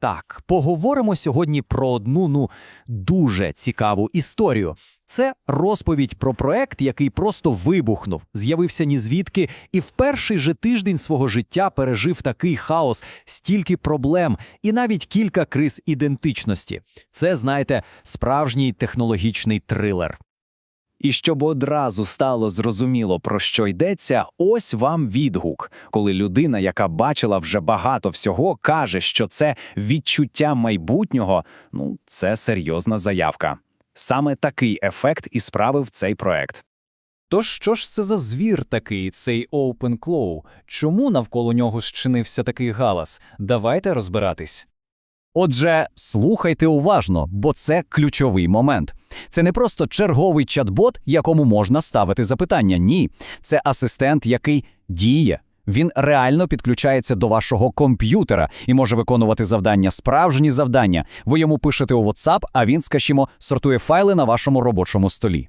Так, поговоримо сьогодні про одну ну дуже цікаву історію. Це розповідь про проект, який просто вибухнув, з'явився ні звідки, і в перший же тиждень свого життя пережив такий хаос, стільки проблем і навіть кілька криз ідентичності. Це, знаєте, справжній технологічний трилер. І щоб одразу стало зрозуміло, про що йдеться, ось вам відгук, коли людина, яка бачила вже багато всього, каже, що це відчуття майбутнього, ну це серйозна заявка. Саме такий ефект і справив цей проект. Тож що ж це за звір такий, цей OpenClaw? Чому навколо нього зчинився такий галас? Давайте розбиратись. Отже, слухайте уважно, бо це ключовий момент. Це не просто черговий чат-бот, якому можна ставити запитання. Ні, це асистент, який діє. Він реально підключається до вашого комп'ютера і може виконувати завдання, справжні завдання. Ви йому пишете у WhatsApp, а він, скажімо, сортує файли на вашому робочому столі.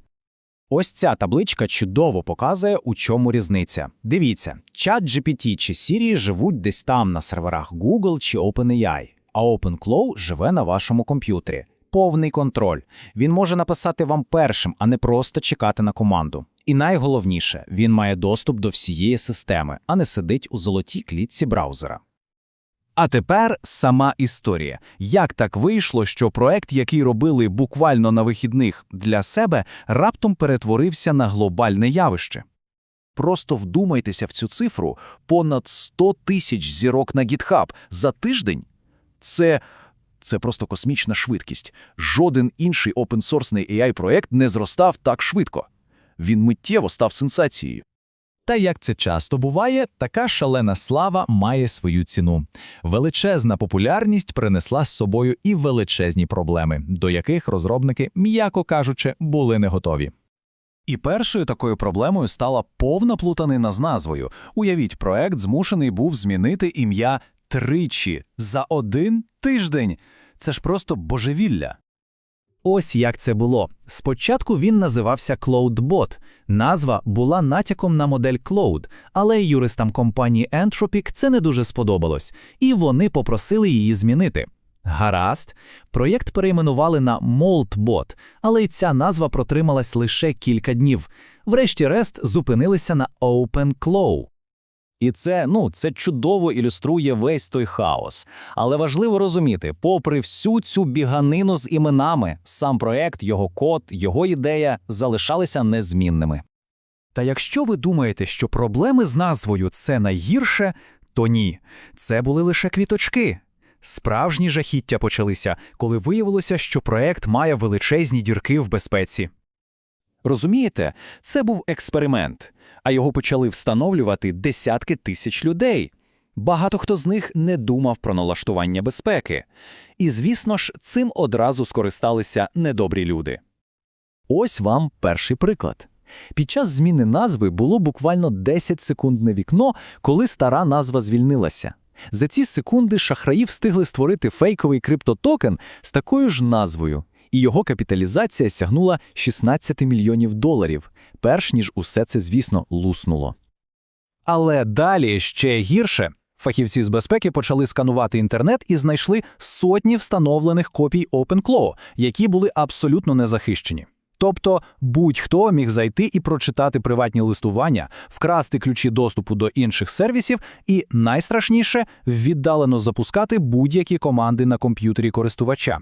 Ось ця табличка чудово показує, у чому різниця. Дивіться, чат GPT чи Siri живуть десь там на серверах Google чи OpenAI, а OpenClaw живе на вашому комп'ютері. Повний контроль. Він може написати вам першим, а не просто чекати на команду. І найголовніше, він має доступ до всієї системи, а не сидить у золотій клітці браузера. А тепер сама історія. Як так вийшло, що проект, який робили буквально на вихідних для себе, раптом перетворився на глобальне явище? Просто вдумайтеся в цю цифру – понад 100 тисяч зірок на GitHub за тиждень. Це, це просто космічна швидкість. Жоден інший опенсорсний AI-проект не зростав так швидко. Він миттєво став сенсацією. Та як це часто буває, така шалена слава має свою ціну. Величезна популярність принесла з собою і величезні проблеми, до яких розробники, м'яко кажучи, були не готові. І першою такою проблемою стала повна плутанина з назвою. Уявіть, проект змушений був змінити ім'я тричі за один тиждень. Це ж просто божевілля. Ось як це було. Спочатку він називався CloudBot. Назва була натяком на модель Cloud, але юристам компанії Entropic це не дуже сподобалось, і вони попросили її змінити. Гаразд, проєкт перейменували на MoltBot, але й ця назва протрималась лише кілька днів. Врешті-решт зупинилися на OpenClaw. І це, ну, це чудово ілюструє весь той хаос. Але важливо розуміти, попри всю цю біганину з іменами, сам проект, його код, його ідея залишалися незмінними. Та якщо ви думаєте, що проблеми з назвою це найгірше, то ні. Це були лише квіточки. Справжні жахіття почалися, коли виявилося, що проект має величезні дірки в безпеці. Розумієте, це був експеримент, а його почали встановлювати десятки тисяч людей. Багато хто з них не думав про налаштування безпеки. І, звісно ж, цим одразу скористалися недобрі люди. Ось вам перший приклад. Під час зміни назви було буквально 10 секундне вікно, коли стара назва звільнилася. За ці секунди шахраї встигли створити фейковий криптотокен з такою ж назвою, і його капіталізація сягнула 16 мільйонів доларів, перш ніж усе це, звісно, луснуло. Але далі ще гірше. Фахівці з безпеки почали сканувати інтернет і знайшли сотні встановлених копій OpenClaw, які були абсолютно незахищені. Тобто будь-хто міг зайти і прочитати приватні листування, вкрасти ключі доступу до інших сервісів і, найстрашніше, віддалено запускати будь-які команди на комп'ютері користувача.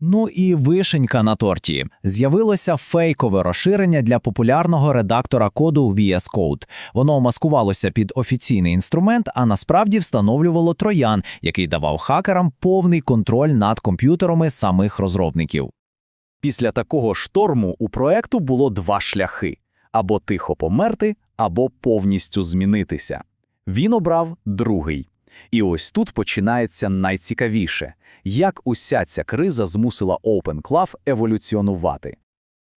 Ну і вишенька на торті. З'явилося фейкове розширення для популярного редактора коду VS Code. Воно маскувалося під офіційний інструмент, а насправді встановлювало троян, який давав хакерам повний контроль над комп'ютерами самих розробників. Після такого шторму у проекту було два шляхи: або тихо померти, або повністю змінитися. Він обрав другий. І ось тут починається найцікавіше, як уся ця криза змусила OpenClaw еволюціонувати.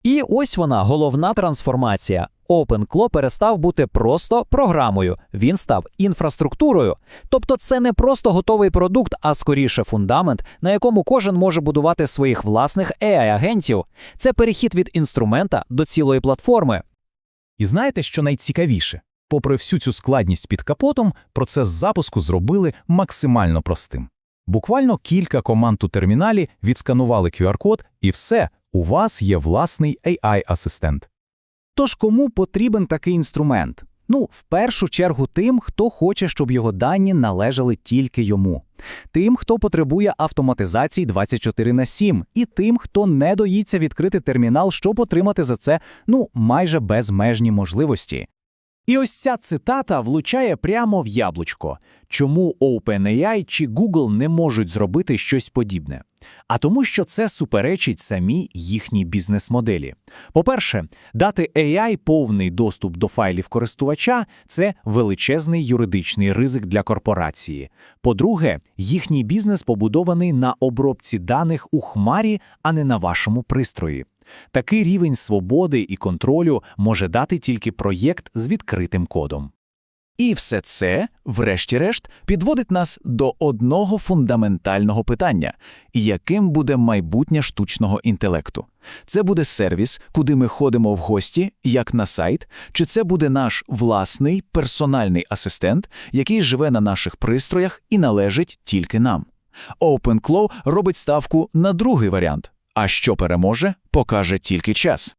І ось вона, головна трансформація. OpenClaw перестав бути просто програмою, він став інфраструктурою. Тобто це не просто готовий продукт, а скоріше фундамент, на якому кожен може будувати своїх власних AI-агентів. Це перехід від інструмента до цілої платформи. І знаєте, що найцікавіше? Попри всю цю складність під капотом, процес запуску зробили максимально простим. Буквально кілька команд у терміналі відсканували QR-код, і все, у вас є власний AI-асистент. Тож кому потрібен такий інструмент? Ну, в першу чергу тим, хто хоче, щоб його дані належали тільки йому. Тим, хто потребує автоматизації 24 на 7, і тим, хто не доїться відкрити термінал, щоб отримати за це, ну, майже безмежні можливості. І ось ця цитата влучає прямо в яблучко. Чому OpenAI чи Google не можуть зробити щось подібне? А тому, що це суперечить самій їхній бізнес-моделі. По-перше, дати AI повний доступ до файлів користувача це величезний юридичний ризик для корпорації. По-друге, їхній бізнес побудований на обробці даних у хмарі, а не на вашому пристрої. Такий рівень свободи і контролю може дати тільки проєкт з відкритим кодом. І все це, врешті-решт, підводить нас до одного фундаментального питання: яким буде майбутнє штучного інтелекту? Це буде сервіс, куди ми ходимо в гості, як на сайт, чи це буде наш власний персональний асистент, який живе на наших пристроях і належить тільки нам? OpenClaw робить ставку на другий варіант. А що переможе, покаже тільки час.